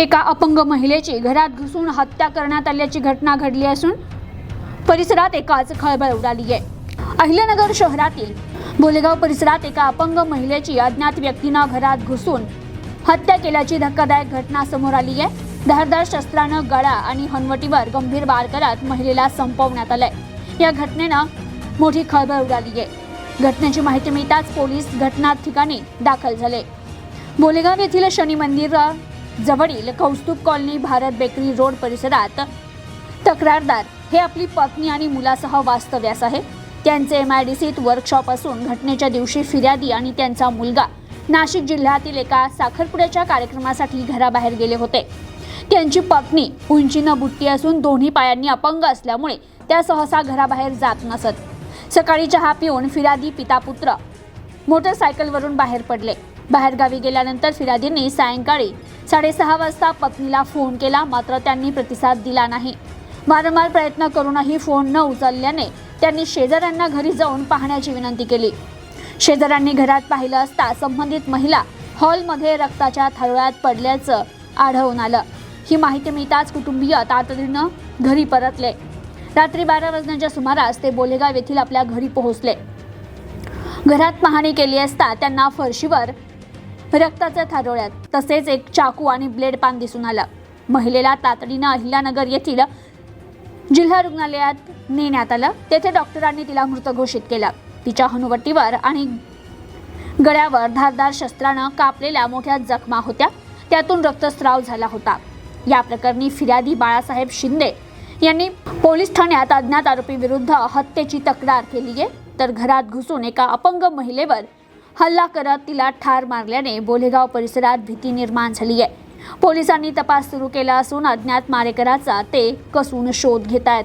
एका अपंग महिलेची घरात घुसून हत्या करण्यात आल्याची घटना घडली असून परिसरात एकाच खळबळ उडाली आहे. अहिल्यानगर शहरातील बोलेगाव परिसरात एका अपंग महिलेची अज्ञात व्यक्तीनं घरात घुसून हत्या केल्याची धक्कादायक घटना समोर आली आहे. धारदार शस्त्रानं गळा आणि हनवटीवर गंभीर वार करत महिलेला संपवण्यात आलंय. या घटनेनं मोठी खळबळ उडाली आहे. घटनेची माहिती मिळताच पोलीस घटना ठिकाणी दाखल झाले. बोलेगाव येथील शनी मंदिर जवळील Kaustubh colony Bharat bakery road परिसरात तक्रारदार हे आपली पत्नी आणि मुलासह वास्तव्यास आहे. त्यांचे एम आय डी सीत वर्कशॉप असून घटनेच्या दिवशी फिर्यादी आणि त्यांचा मुलगा नाशिक जिल्ह्यातील एका साखरपुड्याच्या कार्यक्रमासाठी घराबाहेर गेले होते. त्यांची पत्नी उंचीनं बुट्टी असून दोन्ही पायांनी अपंग असल्यामुळे त्या सहसा घराबाहेर जात नसत. सकाळी चहा पिऊन फिर्यादी पिता पुत्र मोटरसायकलवरून बाहेर पडले. बाहेरगावी गेल्यानंतर फिर्यादींनी सायंकाळी साडेसहा वाजता पत्नीला फोन केला मात्र त्यांनी प्रतिसाद दिला नाही. वारंवार प्रयत्न करूनही फोन न उचलल्याने त्यांनी शेजाऱ्यांना घरी जाऊन पाहण्याची विनंती केली. शेजाऱ्यांनी घरात पाहिलं असता संबंधित महिला हॉलमध्ये रक्ताच्या थारोळ्यात पडल्याचं आढळून आलं. ही माहिती मिळताच कुटुंबीय तातडीनं घरी परतले. रात्री बारा वाजण्याच्या सुमारास ते बोलेगाव येथील आपल्या घरी पोहोचले. घरात पाहणी केली असता त्यांना फरशीवर रक्ताच्या थारोळ्यात. तसेच एक चाकू आणि ब्लेड पान दिसून आलं. महिलेला तातडीनं अहिल्यानगर येथील जिल्हा रुग्णालयात नेण्यात आलं. तेथे डॉक्टरांनी तिला मृत घोषित केलं. तिच्या हनुवटीवर आणि गळ्यावर धारदार शस्त्रानं कापलेल्या मोठ्या जखमा होत्या. त्यातून रक्तस्राव झाला होता. या प्रकरणी फिर्यादी बाळासाहेब शिंदे यांनी पोलीस ठाण्यात अज्ञात आरोपी विरुद्ध हत्येची तक्रार केली आहे तर घरात घुसून एका अपंग महिलेवर हल्ला करत तिला ठार मारल्याने बोलेगाव परिसरात भीती निर्माण झाली आहे. पोलिसांनी तपास सुरू केला असून अज्ञात मारेकराचा ते कसून शोध घेत आहेत